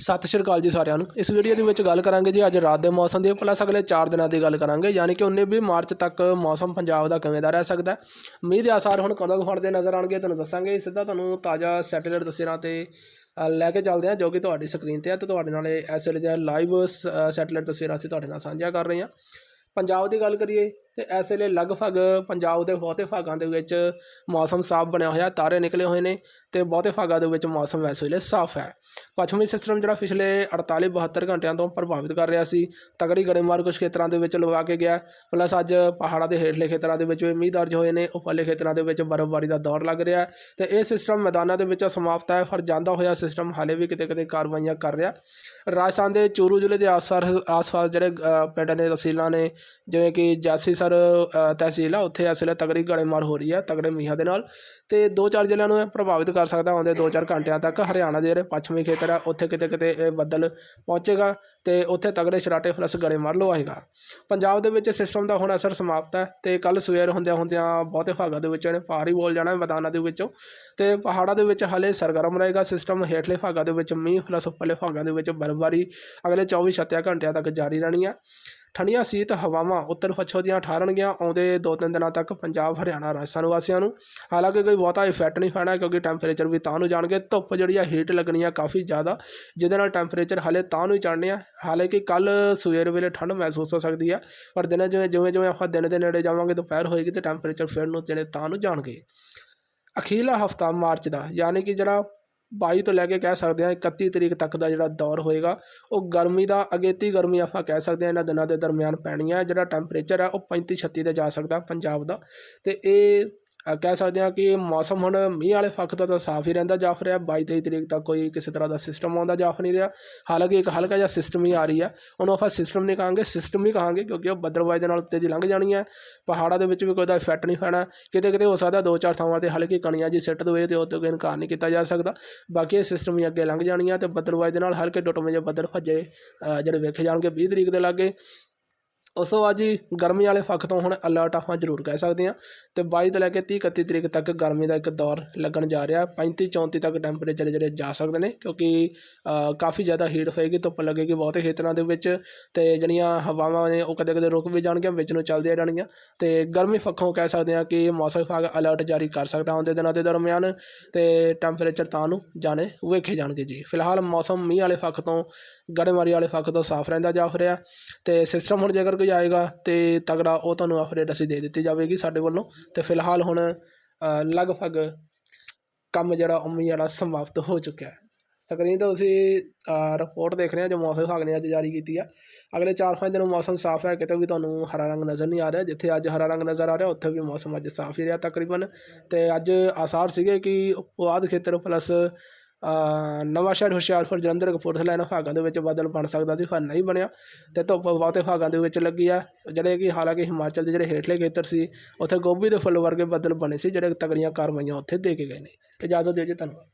ਸਤਿ ਸ਼੍ਰੀ ਅਕਾਲ ਜੀ ਸਾਰਿਆਂ ਨੂੰ। ਇਸ ਵੀਡੀਓ ਦੇ ਵਿੱਚ ਗੱਲ ਕਰਾਂਗੇ ਜੀ ਅੱਜ ਰਾਤ ਦੇ ਮੌਸਮ ਦੀ ਪਲੱਸ ਅਗਲੇ 4 ਦਿਨਾਂ ਦੀ ਗੱਲ ਕਰਾਂਗੇ। ਯਾਨੀ ਕਿ 19 20 ਮਾਰਚ ਤੱਕ ਮੌਸਮ ਪੰਜਾਬ ਦਾ ਕਿਵੇਂ ਦਾ ਰਹਿ ਸਕਦਾ ਮੀਂਹ ਦੇ ਆਸਾਰ ਹੁਣ ਕਦੋਂ ਕੁ ਫੜਦੇ ਨਜ਼ਰ ਆਉਣਗੇ, ਤੁਹਾਨੂੰ ਦੱਸਾਂਗੇ। ਸਿੱਧਾ ਤੁਹਾਨੂੰ ਤਾਜ਼ਾ ਸੈਟੇਲਾਈਟ ਤਸਵੀਰਾਂ ਤੇ ਲੈ ਕੇ ਚੱਲਦੇ ਹਾਂ, ਜੋ ਕਿ ਤੁਹਾਡੀ ਸਕਰੀਨ ਤੇ ਹੈ। ਤੇ ਤੁਹਾਡੇ ਨਾਲ ਇਸ ਵੇਲੇ ਦੀਆਂ ਲਾਈਵ ਸੈਟੇਲਾਈਟ ਤਸਵੀਰਾਂ ਅਸੀਂ ਤੁਹਾਡੇ ਨਾਲ ਸਾਂਝਾ ਕਰ ਰਹੇ ਹਾਂ। ਪੰਜਾਬ ਦੀ ਗੱਲ ਕਰੀਏ ਤੇ ਇਸ ਵੇਲੇ ਲਗਭਗ ਪੰਜਾਬ ਦੇ ਬਹੁਤੇ ਭਾਗਾਂ ਦੇ ਵਿੱਚ ਮੌਸਮ ਸਾਫ਼ ਬਣਿਆ ਹੋਇਆ ਤਾਰੇ ਨਿਕਲੇ ਹੋਏ ਨੇ ਤੇ ਬਹੁਤੇ ਭਾਗਾਂ ਦੇ ਵਿੱਚ ਮੌਸਮ ਇਸ ਵੇਲੇ ਸਾਫ਼ ਹੈ। ਪੱਛਮੀ ਸਿਸਟਮ ਜਿਹੜਾ ਪਿਛਲੇ 48 72 ਘੰਟਿਆਂ ਤੋਂ ਪ੍ਰਭਾਵਿਤ ਕਰ ਰਿਹਾ ਸੀ ਤਗੜੀ ਗੜੇਮਾਰ ਕੁਝ ਖੇਤਰਾਂ ਦੇ ਵਿੱਚ ਲਗਾ ਕੇ ਗਿਆ ਪਲੱਸ ਅੱਜ ਪਹਾੜਾਂ ਦੇ ਹੇਠਲੇ ਖੇਤਰਾਂ ਦੇ ਵਿੱਚ ਵੀ ਮੀਂਹ ਦਰਜ ਹੋਏ ਨੇ ਉੱਪਰਲੇ ਖੇਤਰਾਂ ਦੇ ਵਿੱਚ ਬਰਫ਼ਬਾਰੀ ਦਾ ਦੌਰ ਲੱਗ ਰਿਹਾ ਹੈ ਤੇ ਇਹ ਸਿਸਟਮ ਮੈਦਾਨਾਂ ਦੇ ਵਿੱਚ ਸਮਾਪਤ ਹੈ ਪਰ ਜਾਂਦਾ ਹੋਇਆ ਸਿਸਟਮ ਹਾਲੇ ਵੀ ਕਿਤੇ ਕਿਤੇ ਕਾਰਵਾਈਆਂ ਕਰ ਰਿਹਾ। ਰਾਜਸਥਾਨ ਦੇ ਚੂਰੂ ਜ਼ਿਲ੍ਹੇ ਦੇ ਆਸ-ਪਾਸ ਆਸ-ਪਾਸ ਜਿਹੜੇ ਅ, ਪਿੰਡ ਨੇ ਤਹਿਸੀਲਾਂ ਨੇ ਜਿਵੇਂ ਕਿ ਜਾਸੀਸਰ ਅ, ਤਹਿਸੀਲ ਆ ਉੱਥੇ ਇਸ ਵੇਲੇ ਤਗੜੀ ਗੜੇਮਾਰ ਹੋ ਰਹੀ ਹੈ ਤਗੜੇ ਮੀਂਹਾਂ ਦੇ ਨਾਲ। ਤੇ ਦੋ ਚਾਰ ਜ਼ਿਲ੍ਹਿਆਂ ਨੂੰ ਇਹ ਪ੍ਰਭਾਵਿਤ ਕਰ ਸਕਦਾ ਆਉਂਦੇ ਦੋ ਚਾਰ ਘੰਟਿਆਂ ਤੱਕ। ਹਰਿਆਣਾ ਦੇ ਜਿਹੜੇ ਪੱਛਮੀ ਖੇਤਰ ਆ ਉੱਥੇ ਕਿਤੇ ਕਿਤੇ ਇਹ ਬੱਦਲ ਪਹੁੰਚੇਗਾ ਤੇ ਉੱਥੇ ਤਗੜੇ ਸਰਾਟੇ ਪਲੱਸ ਗੜੇਮਾਰ ਲਵਾਏਗਾ। ਪੰਜਾਬ ਦੇ ਵਿੱਚ ਸਿਸਟਮ ਦਾ ਹੁਣ ਅਸਰ ਸਮਾਪਤ ਹੈ ਤੇ ਕੱਲ ਸਵੇਰ ਹੁੰਦਿਆਂ ਹੁੰਦਿਆਂ ਬਹੁਤੇ ਭਾਗਾਂ ਦੇ ਵਿੱਚ ਇਹਨੇ ਪਾਰ ਬੋਲ ਜਾਣਾ ਮੈਦਾਨਾਂ ਦੇ ਵਿੱਚੋਂ। ਤੇ ਪਹਾੜਾਂ ਦੇ ਵਿੱਚ ਹਲੇ ਸਰਗਰਮ ਰਹੇਗਾ ਸਿਸਟਮ ਹੇਠਲੇ ਭਾਗਾਂ ਦੇ ਵਿੱਚ ਮੀਂਹ ਪਲੱਸ ਉੱਪਰਲੇ ਭਾਗਾਂ ਦੇ ਵਿੱਚ ਬਰਫ਼ਬਾਰੀ ਅਗਲੇ 24 ਛੱਤਿਆ ਘੰਟਿਆਂ ਤੱਕ ਜਾਰੀ ਰਹਿਣੀ ਹੈ ਠੰਡੀਆਂ ਸੀਤ ਹਵਾਵਾਂ ਉੱਤਰ ਪੱਛਮ ਦੀਆਂ ਠਾਰਨਗੀਆਂ ਆਉਂਦੇ ਦੋ ਤਿੰਨ ਦਿਨਾਂ ਤੱਕ ਪੰਜਾਬ, ਹਰਿਆਣਾ, ਰਾਜਸਥਾਨ ਵਾਸੀਆਂ ਨੂੰ ਹਾਲਾਂਕਿ ਕੋਈ ਬਹੁਤਾ ਇਫੈਕਟ ਨਹੀਂ ਪੈਣਾ ਕਿਉਂਕਿ ਟੈਂਪਰੇਚਰ ਵੀ ਤਾਂ ਨੂੰ ਜਾਣਗੇ। ਧੁੱਪ ਜਿਹੜੀ ਆ ਹੀਟ ਲੱਗਣੀ ਆ ਕਾਫੀ ਜ਼ਿਆਦਾ, ਜਿਹਦੇ ਨਾਲ ਟੈਂਪਰੇਚਰ ਹਾਲੇ ਤਾਂ ਨੂੰ ਹੀ ਚੜ੍ਹਨੇ ਆ। ਹਾਲਾਂਕਿ ਕੱਲ ਸਵੇਰ ਵੇਲੇ ਠੰਡ ਮਹਿਸੂਸ ਹੋ ਸਕਦੀ ਆ, ਪਰ ਦਿਨੇ ਜਿਵੇਂ ਜਿਵੇਂ ਜਿਵੇਂ ਆਪਾਂ ਦਿਨ ਦੇ ਨੇੜੇ ਜਾਵਾਂਗੇ, ਦੁਪਹਿਰ ਹੋਏਗੀ ਤੇ ਟੈਂਪਰੇਚਰ ਫਿਰ ਨੂੰ ਜਿਹੜੇ ਤਾਂ ਨੂੰ ਜਾਣਗੇ। ਅਖੀਰਲਾ ਹਫਤਾ ਮਾਰਚ ਦਾ, ਯਾਨੀ ਕਿ ਜਿਹੜਾ ਬਾਈ ਤੋਂ ਲੈ ਕੇ ਕਹਿ ਸਕਦੇ ਹਾਂ 31 ਤਰੀਕ ਤੱਕ ਦਾ ਜਿਹੜਾ ਦੌਰ ਹੋਏਗਾ, ਉਹ ਗਰਮੀ ਦਾ ਅਗੇਤੀ ਗਰਮੀ ਆਪਾਂ ਕਹਿ ਸਕਦੇ ਹਾਂ ਇਹਨਾਂ ਦਿਨਾਂ ਦੇ ਦਰਮਿਆਨ ਪੈਣੀ ਹੈ ਜਿਹੜਾ ਟੈਂਪਰੇਚਰ ਹੈ ਉਹ 35 36 ਤੇ ਜਾ ਸਕਦਾ ਪੰਜਾਬ ਦਾ। ਤੇ ਇਹ ਕਹਿ ਸਕਦੇ ਹਾਂ ਕਿ ਮੌਸਮ ਹੁਣ ਮੀਂਹ ਵਾਲੇ ਪੱਖ ਤੋਂ ਤਾਂ ਸਾਫ਼ ਹੀ ਰਹਿੰਦਾ ਜਾਫ ਰਿਹਾ 22 23 ਤਰੀਕ ਤੱਕ ਕੋਈ ਕਿਸੇ ਤਰ੍ਹਾਂ ਦਾ ਸਿਸਟਮ ਆਉਂਦਾ ਜਾਫ ਨਹੀਂ ਰਿਹਾ ਹਾਲਾਂਕਿ ਇੱਕ ਹਲਕਾ ਜਿਹਾ ਸਿਸਟਮ ਹੀ ਆ ਰਹੀ ਹੈ ਉਹਨੂੰ ਆਪਾਂ ਸਿਸਟਮ ਨਹੀਂ ਕਹਾਂਗੇ ਸਿਸਟਮ ਹੀ ਕਹਾਂਗੇ, ਕਿਉਂਕਿ ਉਹ ਬੱਦਲਵਾਈ ਦੇ ਨਾਲ ਉੱਤੇ ਦੀ ਲੰਘ ਜਾਣੀ ਹੈ। ਪਹਾੜਾਂ ਦੇ ਵਿੱਚ ਵੀ ਕੋਈ ਦਾ ਇਫੈਕਟ ਨਹੀਂ ਪੈਣਾ। ਕਿਤੇ ਕਿਤੇ ਹੋ ਸਕਦਾ ਦੋ ਚਾਰ ਥਾਵਾਂ ਤੇ ਹਲਕੀ ਕਣੀਆਂ ਜੀ ਸਿੱਟ ਦੇਵੇ ਤੇ ਉਹ ਤੋਂ ਕੋਈ ਇਨਕਾਰ ਨਹੀਂ ਕੀਤਾ ਜਾ ਸਕਦਾ। ਬਾਕੀ ਇਹ ਸਿਸਟਮ ਹੀ ਅੱਗੇ ਲੰਘ ਜਾਣੀ ਹੈ ਤੇ ਬੱਦਲਵਾਈ ਦੇ ਨਾਲ ਹਲਕੇ ਟੁੱਟਵੇਂ ਜਿਹੇ ਬੱਦਲ ਭੱਜੇ ਜਿਹੜੇ ਵੇਖੇ ਜਾਣਗੇ 20 ਤਰੀਕ ਦੇ ਲਾਗੇ। ਉਸ ਤੋਂ ਬਾਅਦ ਜੀ ਗਰਮੀ ਵਾਲੇ ਪੱਖ ਤੋਂ ਹੁਣ ਅਲਰਟ ਆਪਾਂ ਜ਼ਰੂਰ ਕਹਿ ਸਕਦੇ ਹਾਂ ਤੇ 22 ਤੋਂ ਲੈ ਕੇ 30 31 ਤਰੀਕ ਤੱਕ ਗਰਮੀ ਦਾ ਇੱਕ ਦੌਰ ਲੱਗਣ ਜਾ ਰਿਹਾ। 35 34 ਤੱਕ ਟੈਂਪਰੇਚਰ ਜਿਹੜੇ ਜਾ ਸਕਦੇ ਨੇ ਕਿਉਂਕਿ ਕਾਫੀ ਜ਼ਿਆਦਾ ਹੀਟ ਹੋਏਗੀ, ਧੁੱਪ ਲੱਗੇਗੀ ਬਹੁਤੇ ਖੇਤਰਾਂ ਦੇ ਵਿੱਚ ਤੇ ਜਿਹੜੀਆਂ ਹਵਾਵਾਂ ਨੇ ਉਹ ਕਦੇ ਕਦੇ ਰੁਕ ਵੀ ਜਾਣਗੀਆਂ, ਵਿੱਚ ਨੂੰ ਚੱਲਦੀਆਂ ਰਹਿਣਗੀਆਂ ਤੇ ਗਰਮੀ ਪੱਖੋਂ ਕਹਿ ਸਕਦੇ ਹਾਂ ਕਿ ਮੌਸਮ ਵਿਭਾਗ ਅਲਰਟ ਜਾਰੀ ਕਰ ਸਕਦਾ ਆਉਂਦੇ ਦਿਨਾਂ ਦੇ ਦਰਮਿਆਨ ਤੇ ਟੈਂਪਰੇਚਰ ਤਾਂ ਨੂੰ ਜਾਣੇ ਵੇਖੇ ਜਾਣਗੇ ਜੀ। ਫਿਲਹਾਲ ਮੌਸਮ ਮੀਂਹ ਵਾਲੇ ਪੱਖ ਤੋਂ, ਗੜੇਮਾਰੀ ਵਾਲੇ ਪੱਖ ਤੋਂ ਸਾਫ਼ ਰਹਿੰਦਾ ਜਾ ਰਿਹਾ ਤੇ ਸਿਸਟਮ ਹੁਣ ਜੇਕਰ ਕੋਈ ਆਏਗਾ ਤੇ ਤਗੜਾ ਉਹ ਤੁਹਾਨੂੰ ਅਪਡੇਟ ਅਸੀਂ ਦੇ ਦਿੱਤੀ ਜਾਵੇਗੀ ਸਾਡੇ ਵੱਲੋਂ। ਤੇ ਫਿਲਹਾਲ ਹੁਣ ਲਗਭਗ ਕੰਮ ਜਿਹੜਾ ਉਮੀ ਵਾਲਾ ਸਮਾਪਤ ਹੋ ਚੁੱਕਿਆ ਹੈ। ਸਕਰੀਨ ਤੇ ਤੁਸੀਂ ਰਿਪੋਰਟ ਦੇਖ ਰਹੇ ਹੋ ਜੋ ਮੌਸਮ ਵਿਭਾਗ ਨੇ ਅੱਜ ਜਾਰੀ ਕੀਤੀ ਆ। ਅਗਲੇ 4-5 ਦਿਨ ਮੌਸਮ ਸਾਫ਼ ਹੈ, ਕਿਤੇ ਵੀ ਤੁਹਾਨੂੰ ਹਰਾ ਰੰਗ ਨਜ਼ਰ ਨਹੀਂ ਆ ਰਿਹਾ। ਜਿੱਥੇ ਅੱਜ ਹਰਾ ਰੰਗ ਨਜ਼ਰ ਆ ਰਿਹਾ, ਉੱਥੇ ਵੀ ਮੌਸਮ ਅੱਜ ਸਾਫ਼ ਹੀ ਰਿਹਾ ਤਕਰੀਬਨ। ਤੇ ਅੱਜ ਆਸਾਰ ਸੀਗੇ ਕਿ ਪੁਆਧ ਖੇਤਰ ਪਲੱਸ ਨਵਾਂਸ਼ਹਿਰ ਹੁਸ਼ਿਆਰਪੁਰ ਜਲੰਧਰ ਕਪੂਰਥਲਾ ਇਹਨਾਂ ਭਾਗਾਂ ਦੇ ਵਿੱਚ ਬੱਦਲ ਬਣ ਸਕਦਾ ਸੀ, ਪਰ ਨਹੀਂ ਬਣਿਆ ਤੇ ਧੁੱਪ ਬਹੁਤੇ ਭਾਗਾਂ ਦੇ ਵਿੱਚ ਲੱਗੀ ਆ। ਜਿਹੜੇ ਕਿ ਹਾਲਾਂਕਿ ਹਿਮਾਚਲ ਦੇ ਜਿਹੜੇ ਹੇਠਲੇ ਖੇਤਰ ਸੀ, ਉੱਥੇ ਗੋਭੀ ਦੇ ਫੁੱਲ ਵਰਗੇ ਬੱਦਲ ਬਣੇ ਸੀ, ਜਿਹੜੇ ਤਗੜੀਆਂ ਕਾਰਵਾਈਆਂ ਉੱਥੇ ਦੇ ਕੇ ਗਏ ਨੇ। ਇਜਾਜ਼ਤ ਦਿਓ ਜੀ, ਧੰਨਵਾਦ।